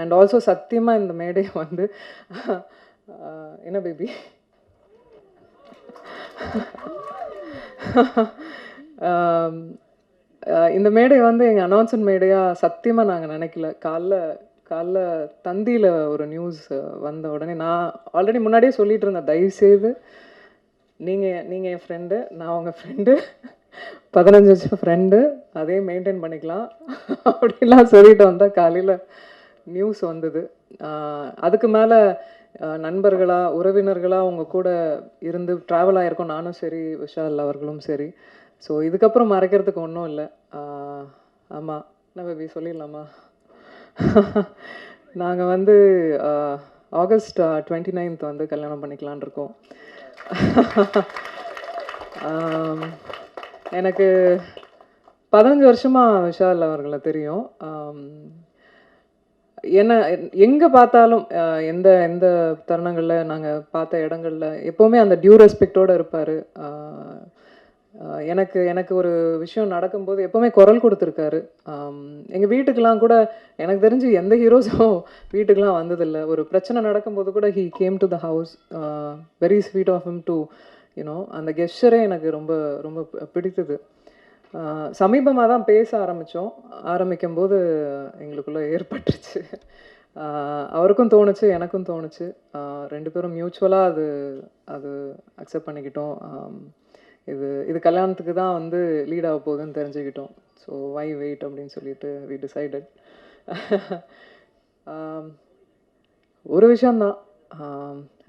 And also சத்தியமாக இந்த மேடை வந்து uh, என்ன பேபி இந்த மேடை வந்து எங்கள் அனௌன்சன் மேடையாக சத்தியமாக நாங்கள் நினைக்கல. காலைல காலைல தந்தியில் ஒரு நியூஸ் வந்த உடனே நான் ஆல்ரெடி முன்னாடியே சொல்லிட்டு இருந்தேன் தயவுசெய்து நீங்கள் நீங்கள் என் ஃப்ரெண்டு நான் உங்கள் ஃப்ரெண்டு பதினஞ்சு வருஷம் ஃப்ரெண்டு அதே மெயின்டைன் பண்ணிக்கலாம். அப்படிலாம் சொல்லிட்டு வந்தால் காலையில் நியூஸ் வந்தது. அதுக்கு மேலே நண்பர்களாக உறவினர்களாக உங்க கூட இருந்து ட்ராவல் ஆகிருக்கோம் நானும் சரி விஷால் அவர்களும் சரி. ஸோ இதுக்கப்புறம் மறைக்கிறதுக்கு ஒன்றும் இல்லை. ஆமாம் என்ன பேபி சொல்லிடலாமா? நாங்கள் வந்து ஆகஸ்ட் டுவெண்ட்டி நைன்த் வந்து கல்யாணம் பண்ணிக்கலான் இருக்கோம். எனக்கு பதினஞ்சு வருஷமாக விஷால் அவர்களை தெரியும். ஏன்னா என்ன எங்கே பார்த்தாலும் எந்த எந்த தருணங்களில் நாங்கள் பார்த்த இடங்களில் எப்போவுமே அந்த டியூ ரெஸ்பெக்டோடு இருப்பார். எனக்கு எனக்கு ஒரு விஷயம் நடக்கும்போது எப்போவுமே குரல் கொடுத்துருக்காரு. எங்கள் வீட்டுக்கெலாம் கூட எனக்கு தெரிஞ்சு எந்த ஹீரோஸும் வீட்டுக்கெலாம் வந்ததில்லை. ஒரு பிரச்சனை நடக்கும்போது கூட he came to the house very sweet of him to you know அந்த கெஸ்டரே எனக்கு ரொம்ப ரொம்ப பிடித்தது. சமீபமாக தான் பேச ஆரம்பித்தோம் ஆரம்பிக்கும் போது எங்களுக்குள்ள ஏற்பட்டுருச்சு. அவருக்கும் தோணுச்சு எனக்கும் தோணுச்சு. ரெண்டு பேரும் மியூச்சுவலாக அது அது அக்செப்ட் பண்ணிக்கிட்டோம். இது இது கல்யாணத்துக்கு தான் வந்து லீட் ஆக போகுதுன்னு தெரிஞ்சுக்கிட்டோம். ஸோ வை வெயிட் அப்படின்னு சொல்லிட்டு வி டிசைடட் ஒரு விஷயந்தான்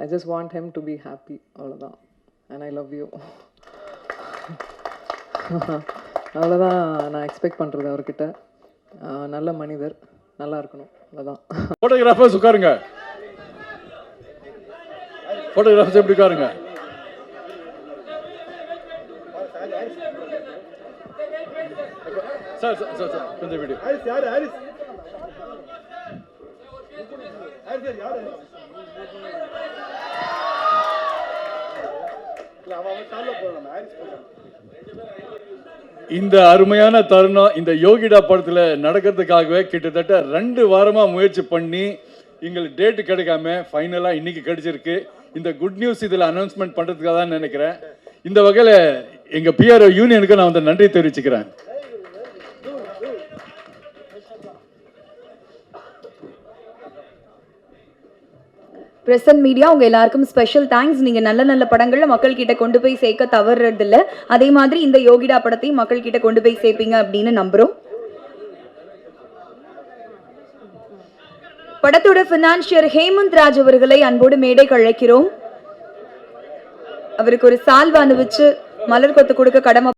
I just want him to be happy அவ்வளோதான் அண்ட் ஐ லவ் யூ அவ்வளோதான் நான் எக்ஸ்பெக்ட் பண்ணுறது அவர்கிட்ட. நல்ல மனிதர் நல்லா இருக்கணும். அவ்வளோதான் போட்டோகிராஃபர்ஸ் உட்காருங்க. போட்டோகிராஃபர்ஸ் எப்படி உட்காருங்க? சார் சார் சார் சார் கொஞ்சம் வீடியோ ஹாரிஸ் யாரு ஹாரிஸ் ஹாரிஸ் யார் யாரு இல்ல அவன் அவன் கால்ல போடலாம் ஹாரிஸ் போடலாம் இந்த அருமையான தருணம் இந்த யோகிடா படத்தில் நடக்கிறதுக்காகவே கிட்டத்தட்ட ரெண்டு வாரமாக முயற்சி பண்ணி எங்களுக்கு டேட்டு கிடைக்காம ஃபைனலாக இன்னைக்கு கிடைச்சிருக்கு. இந்த குட் நியூஸ் இதில் அனௌன்ஸ்மெண்ட் பண்ணுறதுக்காக தான் நினைக்கிறேன். இந்த வகையில் எங்கள் பிஆர்ஓ யூனியனுக்கு நான் வந்து நன்றி தெரிவிச்சுக்கிறேன். பிரசன்ட் மீடியா உங்க எல்லாருக்கும் ஸ்பெஷல் தேங்க்ஸ் நீங்க நல்ல நல்ல படங்களை மக்கள் கிட்ட கொண்டு போய் சேர்க்க தவறுறது இல்ல அதே மாதிரி இந்த யோகிடா படத்தையும் மக்கள் கிட்ட கொண்டு போய் சேர்ப்பீங்க அப்படின்னு நம்புறோம். படத்தோட பினான்சியர் ஹேமந்த் ராஜ் அவர்களை அன்போடு மேடை அழைக்கிறோம். அவருக்கு ஒரு சால்வ் அனுபவிச்சு மலர் கொத்து கொடுக்க கடமை